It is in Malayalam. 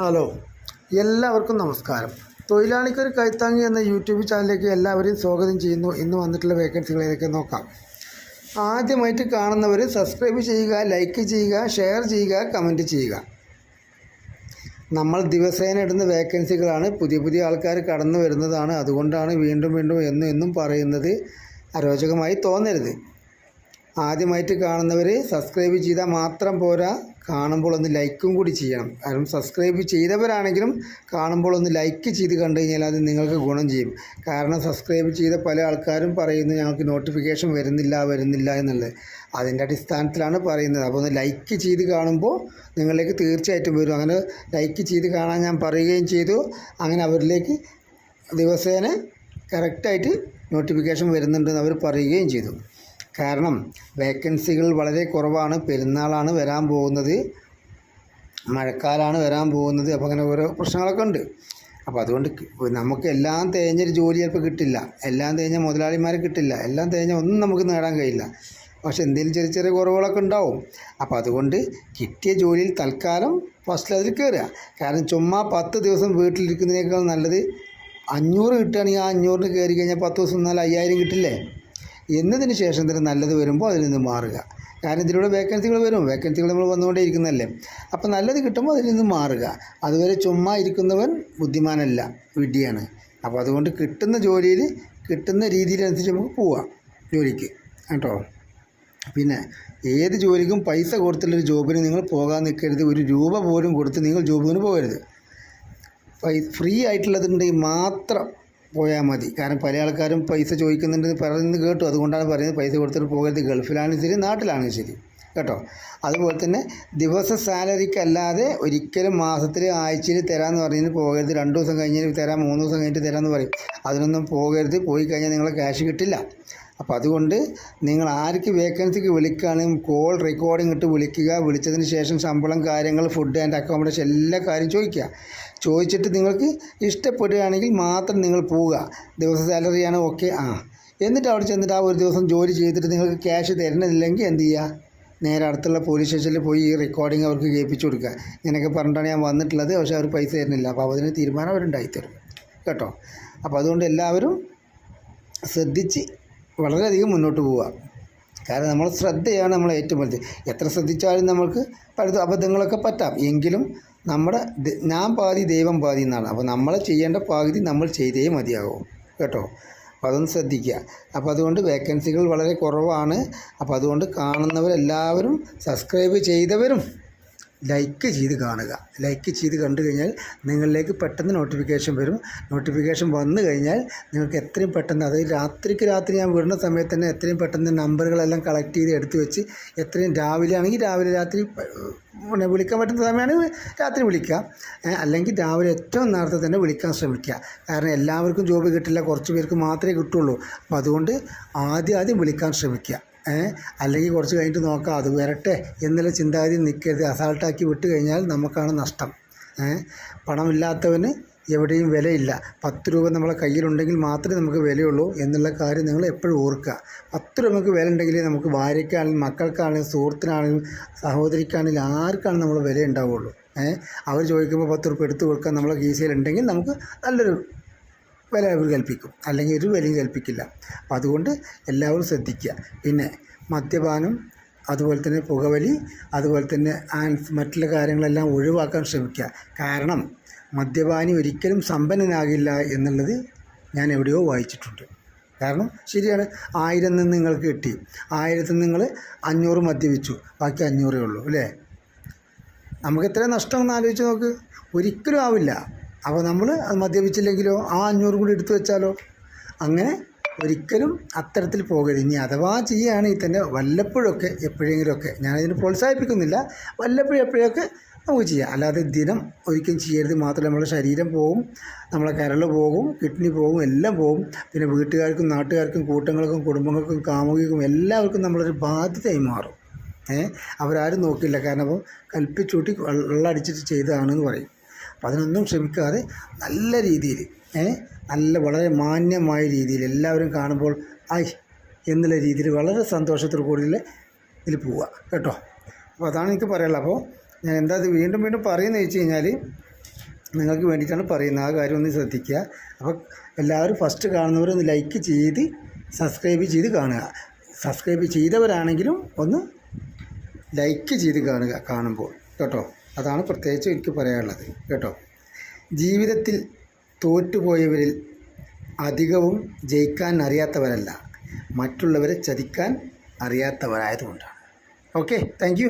ഹലോ എല്ലാവർക്കും നമസ്കാരം. തൊഴിലാളിക്കൊരു കൈത്താങ്ങി എന്ന യൂട്യൂബ് ചാനലിലേക്ക് എല്ലാവരെയും സ്വാഗതം ചെയ്യുന്നു. ഇന്ന് വന്നിട്ടുള്ള വേക്കൻസികൾ ഏതൊക്കെ നോക്കാം. ആദ്യമായിട്ട് കാണുന്നവർ സബ്സ്ക്രൈബ് ചെയ്യുക ലൈക്ക് ചെയ്യുക ഷെയർ ചെയ്യുക കമന്റ് ചെയ്യുക. നമ്മൾ ദിവസേന ഇടുന്ന വേക്കൻസികളാണ്. പുതിയ പുതിയ ആൾക്കാർ കടന്നു വരുന്നതാണ്. അതുകൊണ്ടാണ് വീണ്ടും വീണ്ടും എന്നും എന്നും പറയുന്നത് അരോചകമായി തോന്നരുത്. ആദ്യമായിട്ട് കാണുന്നവർ സബ്സ്ക്രൈബ് ചെയ്താൽ മാത്രം പോരാ. കാണുമ്പോൾ ഒന്ന് ലൈക്കും കൂടി ചെയ്യണം. കാരണം സബ്സ്ക്രൈബ് ചെയ്തവരാണെങ്കിലും കാണുമ്പോൾ ഒന്ന് ലൈക്ക് ചെയ്ത് കണ്ടു കഴിഞ്ഞാൽ അത് നിങ്ങൾക്ക് ഗുണം ചെയ്യും. കാരണം സബ്സ്ക്രൈബ് ചെയ്ത പല ആൾക്കാരും പറയുന്നു ഞങ്ങൾക്ക് നോട്ടിഫിക്കേഷൻ വരുന്നില്ല വരുന്നില്ല എന്നുള്ളത്. അതിന്റെ അടിസ്ഥാനത്തിലാണ് പറയുന്നത്. അപ്പോൾ ഒന്ന് ലൈക്ക് ചെയ്ത് കാണുമ്പോൾ നിങ്ങളിലേക്ക് തീർച്ചയായിട്ടും വരും. അങ്ങനെ ലൈക്ക് ചെയ്ത് കാണാൻ ഞാൻ പറയുകയും ചെയ്തു. അങ്ങനെ അവരിലേക്ക് ദിവസേന കറക്റ്റായിട്ട് നോട്ടിഫിക്കേഷൻ വരുന്നുണ്ടെന്ന് അവർ പറയുകയും ചെയ്തു. കാരണം വേക്കൻസികൾ വളരെ കുറവാണ്. പെരുന്നാളാണ് വരാൻ പോകുന്നത്. മഴക്കാലാണ് വരാൻ പോകുന്നത്. അപ്പോൾ അങ്ങനെ ഓരോ പ്രശ്നങ്ങളൊക്കെ ഉണ്ട്. അപ്പോൾ അതുകൊണ്ട് നമുക്ക് എല്ലാം തേഞ്ഞൊരു ജോലി ചിലപ്പോൾ കിട്ടില്ല. എല്ലാം തേഞ്ഞ മുതലാളിമാർ കിട്ടില്ല. എല്ലാം തേഞ്ഞ ഒന്നും നമുക്ക് നേടാൻ കഴിയില്ല. പക്ഷെ എന്തെങ്കിലും ചെറിയ ചെറിയ കുറവുകളൊക്കെ ഉണ്ടാവും. അപ്പോൾ അതുകൊണ്ട് കിട്ടിയ ജോലിയിൽ തൽക്കാലം ഫസ്റ്റ് അതിൽ കയറുക. കാരണം ചുമ്മാ പത്ത് ദിവസം വീട്ടിലിരിക്കുന്നതിനേക്കാൾ നല്ലത് അഞ്ഞൂറ് കിട്ടുകയാണെങ്കിൽ ആ അഞ്ഞൂറിന് കയറി കഴിഞ്ഞാൽ പത്ത് ദിവസം എന്നാൽ അയ്യായിരം കിട്ടില്ലേ? എന്നതിന് ശേഷം തന്നെ നല്ലത് വരുമ്പോൾ അതിൽ നിന്ന് മാറുക. കാരണം ഇതിലൂടെ വേക്കൻസികൾ വരും. വേക്കൻസികൾ നമ്മൾ വന്നുകൊണ്ടേയിരിക്കുന്നതല്ലേ? അപ്പോൾ നല്ലത് കിട്ടുമ്പോൾ അതിൽ നിന്ന് മാറുക. അതുവരെ ചുമ്മാ ഇരിക്കുന്നവൻ ബുദ്ധിമാനല്ല വിഡ്ഢിയാണ്. അപ്പോൾ അതുകൊണ്ട് കിട്ടുന്ന ജോലിയിൽ കിട്ടുന്ന രീതിയിലനുസരിച്ച് നമുക്ക് പോവാം ജോലിക്ക്. കേട്ടോ? പിന്നെ ഏത് ജോലിക്കും പൈസ കൊടുത്തുള്ളൊരു ജോബിന് നിങ്ങൾ പോകാൻ നിൽക്കരുത്. ഒരു രൂപ പോലും കൊടുത്ത് നിങ്ങൾ ജോബിന് പോകരുത്. ഫ്രീ ആയിട്ടുള്ളതുണ്ടെങ്കിൽ മാത്രം പോയാൽ മതി. കാരണം പല ആൾക്കാരും പൈസ ചോദിക്കുന്നുണ്ടെന്ന് പറയുന്നത് കേട്ടു. അതുകൊണ്ടാണ് പറയുന്നത് പൈസ കൊടുത്തിട്ട് പോകരുത്. ഗൾഫിലാണെങ്കിലും ശരി നാട്ടിലാണെങ്കിലും ശരി. കേട്ടോ? അതുപോലെ തന്നെ ദിവസ സാലറിക്കല്ലാതെ ഒരിക്കലും മാസത്തിൽ ആഴ്ചയിൽ തരാമെന്ന് പറഞ്ഞിട്ട് പോകരുത്. രണ്ട് ദിവസം കഴിഞ്ഞിട്ട് തരാം മൂന്ന് ദിവസം കഴിഞ്ഞിട്ട് തരാമെന്ന് പറയും. അതിനൊന്നും പോകരുത്. പോയി കഴിഞ്ഞാൽ നിങ്ങളെ ക്യാഷ് കിട്ടില്ല. അപ്പോൾ അതുകൊണ്ട് നിങ്ങൾ ആർക്ക് വേക്കൻസിക്ക് വിളിക്കുകയാണെങ്കിൽ കോൾ റെക്കോർഡിംഗ് ഇട്ട് വിളിക്കുക വിളിച്ചതിന് ശേഷം ശമ്പളം കാര്യങ്ങൾ ഫുഡ് ആൻഡ് അക്കോമഡേഷൻ എല്ലാ കാര്യം ചോദിക്കുക. ചോദിച്ചിട്ട് നിങ്ങൾക്ക് ഇഷ്ടപ്പെടുകയാണെങ്കിൽ മാത്രം നിങ്ങൾ പോവുക. ദിവസ സാലറിയാണ് ഓക്കെ ആ. എന്നിട്ട് അവിടെ ചെന്നിട്ട് ആ ഒരു ദിവസം ജോലി ചെയ്തിട്ട് നിങ്ങൾക്ക് ക്യാഷ് തരുന്നില്ലെങ്കിൽ എന്ത് ചെയ്യുക? നേരെ അടുത്തുള്ള പോലീസ് സ്റ്റേഷനിൽ പോയി ഈ റെക്കോർഡിംഗ് അവർക്ക് കേൾപ്പിച്ചു കൊടുക്കുക. ഇങ്ങനെയൊക്കെ പറഞ്ഞിട്ടാണ് ഞാൻ വന്നിട്ടുള്ളത്. പക്ഷേ അവർ പൈസ തരുന്നില്ല. അപ്പോൾ അതിന് തീരുമാനം അവരുണ്ടായിത്തരും കേട്ടോ? അപ്പോൾ അതുകൊണ്ട് എല്ലാവരും ശ്രദ്ധിച്ച് വളരെയധികം മുന്നോട്ട് പോവുക. കാരണം നമ്മൾ ശ്രദ്ധയാണ് നമ്മൾ ഏറ്റവും വലുത്. എത്ര ശ്രദ്ധിച്ചാലും നമ്മൾക്ക് പല അബദ്ധങ്ങളൊക്കെ പറ്റാം. എങ്കിലും നമ്മുടെ ഞാൻ പാതി ദൈവം പാതി എന്നാണ്. അപ്പോൾ നമ്മൾ ചെയ്യേണ്ട പകുതി നമ്മൾ ചെയ്തേ മതിയാകും. കേട്ടോ? അപ്പോൾ അതൊന്ന് ശ്രദ്ധിക്കുക. അപ്പോൾ അതുകൊണ്ട് വേക്കൻസികൾ വളരെ കുറവാണ്. അപ്പോൾ അതുകൊണ്ട് കാണുന്നവരെല്ലാവരും സബ്സ്ക്രൈബ് ചെയ്തവരും ലൈക്ക് ചെയ്ത് കാണുക. ലൈക്ക് ചെയ്ത് കണ്ടു കഴിഞ്ഞാൽ നിങ്ങളിലേക്ക് പെട്ടെന്ന് നോട്ടിഫിക്കേഷൻ വരും. നോട്ടിഫിക്കേഷൻ വന്നു കഴിഞ്ഞാൽ നിങ്ങൾക്ക് എത്രയും പെട്ടെന്ന് അതായത് രാത്രിക്ക് രാത്രി ഞാൻ വിടുന്ന സമയത്ത് തന്നെ എത്രയും പെട്ടെന്ന് നമ്പറുകളെല്ലാം കളക്ട് ചെയ്ത് എടുത്തു വെച്ച് എത്രയും രാവിലെ ആണെങ്കിൽ രാവിലെ രാത്രി പിന്നെ വിളിക്കാൻ പറ്റുന്ന സമയമാണ് രാത്രി വിളിക്കുക അല്ലെങ്കിൽ രാവിലെ ഏറ്റവും നേരത്തെ തന്നെ വിളിക്കാൻ ശ്രമിക്കുക. കാരണം എല്ലാവർക്കും ജോബ് കിട്ടില്ല കുറച്ച് പേർക്ക് മാത്രമേ കിട്ടുള്ളൂ. അപ്പോൾ അതുകൊണ്ട് ആദ്യം ആദ്യം വിളിക്കാൻ ശ്രമിക്കുക. അല്ലെങ്കിൽ കുറച്ച് കഴിഞ്ഞിട്ട് നോക്കാം. അത് വരട്ടെ എന്നുള്ള ചിന്താഗതി നിൽക്കരുത്. അസാൾട്ടാക്കി വിട്ട് കഴിഞ്ഞാൽ നമുക്കാണ് നഷ്ടം. പണമില്ലാത്തവന് എവിടെയും വിലയില്ല. പത്ത് രൂപ നമ്മളെ കയ്യിലുണ്ടെങ്കിൽ മാത്രമേ നമുക്ക് വിലയുള്ളൂ എന്നുള്ള കാര്യം നിങ്ങൾ എപ്പോഴും ഓർക്കുക. പത്ത് രൂപ നമുക്ക് വില ഉണ്ടെങ്കിൽ നമുക്ക് ഭാര്യയ്ക്കാണെങ്കിലും മക്കൾക്കാണെങ്കിലും സുഹൃത്തിനാണെങ്കിലും സഹോദരിക്കാണെങ്കിലും ആർക്കാണ് നമ്മൾ വില ഉണ്ടാവുള്ളൂ അവർ ചോദിക്കുമ്പോൾ പത്ത് രൂപ എടുത്തു കൊടുക്കാൻ നമ്മളെ കീസയിലുണ്ടെങ്കിൽ നമുക്ക് നല്ലൊരു വില അവർ കൽപ്പിക്കും. അല്ലെങ്കിൽ ഒരു വിലയും കൽപ്പിക്കില്ല. അപ്പം അതുകൊണ്ട് എല്ലാവരും ശ്രദ്ധിക്കുക. പിന്നെ മദ്യപാനം അതുപോലെ തന്നെ പുകവലി അതുപോലെ തന്നെ മറ്റുള്ള കാര്യങ്ങളെല്ലാം ഒഴിവാക്കാൻ ശ്രമിക്കുക. കാരണം മദ്യപാനി ഒരിക്കലും സമ്പന്നനാകില്ല എന്നുള്ളത് ഞാൻ എവിടെയോ വായിച്ചിട്ടുണ്ട്. കാരണം ശരിയാണ് ആയിരം നിന്ന് നിങ്ങൾക്ക് കിട്ടി. ആയിരത്തിൽ നിങ്ങൾ അഞ്ഞൂറ് മദ്യപിച്ചു. ബാക്കി അഞ്ഞൂറേ ഉള്ളൂ അല്ലേ? നമുക്ക് എത്ര നഷ്ടം എന്ന് ആലോചിച്ച് നോക്ക്. ഒരിക്കലും ആവില്ല. അപ്പോൾ നമ്മൾ അത് മദ്യപിച്ചില്ലെങ്കിലോ ആ അഞ്ഞൂറ് കൂടി എടുത്തു വെച്ചാലോ? അങ്ങനെ ഒരിക്കലും അത്തരത്തിൽ പോകരുത്. ഇനി അഥവാ ചെയ്യുകയാണെങ്കിൽ തന്നെ വല്ലപ്പോഴൊക്കെ എപ്പോഴെങ്കിലുമൊക്കെ ഞാനതിന് പ്രോത്സാഹിപ്പിക്കുന്നില്ല. വല്ലപ്പോഴും എപ്പോഴൊക്കെ നമുക്ക് ചെയ്യാം. അല്ലാതെ ദിനം ഒരിക്കലും ചെയ്യരുത്. മാത്രമല്ല നമ്മുടെ ശരീരം പോകും നമ്മളെ കരൾ പോകും കിഡ്നി പോകും എല്ലാം പോകും. പിന്നെ വീട്ടുകാർക്കും നാട്ടുകാർക്കും കൂട്ടങ്ങൾക്കും കുടുംബങ്ങൾക്കും കാമുകിക്കും എല്ലാവർക്കും നമ്മളൊരു ബാധ്യതയായി മാറും. ഏ? അവരാരും നോക്കില്ല. കാരണം അപ്പോൾ കൽപ്പിച്ചൂട്ടി വെള്ളം അടിച്ചിട്ട് ചെയ്തതാണെന്ന് പറയും. അപ്പം അതിനൊന്നും ക്ഷമിക്കാതെ നല്ല രീതിയിൽ നല്ല വളരെ മാന്യമായ രീതിയിൽ എല്ലാവരും കാണുമ്പോൾ ഐ എന്നുള്ള രീതിയിൽ വളരെ സന്തോഷത്തോടു കൂടി ഇതിൽ പോവുക കേട്ടോ. അപ്പോൾ അതാണ് എനിക്ക് പറയാനുള്ളത്. അപ്പോൾ ഞാൻ എന്താ വീണ്ടും വീണ്ടും പറയുന്നത് വെച്ച് കഴിഞ്ഞാൽ നിങ്ങൾക്ക് വേണ്ടിയിട്ടാണ് പറയുന്നത്. ആ കാര്യം ഒന്ന് ശ്രദ്ധിക്കുക. അപ്പോൾ എല്ലാവരും ഫസ്റ്റ് കാണുന്നവരൊന്ന് ലൈക്ക് ചെയ്ത് സബ്സ്ക്രൈബ് ചെയ്ത് കാണുക. സബ്സ്ക്രൈബ് ചെയ്തവരാണെങ്കിലും ഒന്ന് ലൈക്ക് ചെയ്ത് കാണുക കാണുമ്പോൾ കേട്ടോ. അതാണ് പ്രത്യേകിച്ച് എനിക്ക് പറയാനുള്ളത് കേട്ടോ. ജീവിതത്തിൽ തോറ്റുപോയവരിൽ അധികവും ജയിക്കാൻ അറിയാത്തവരല്ല. മറ്റുള്ളവരെ ചതിക്കാൻ അറിയാത്തവരായതുകൊണ്ടാണ്. Okay thank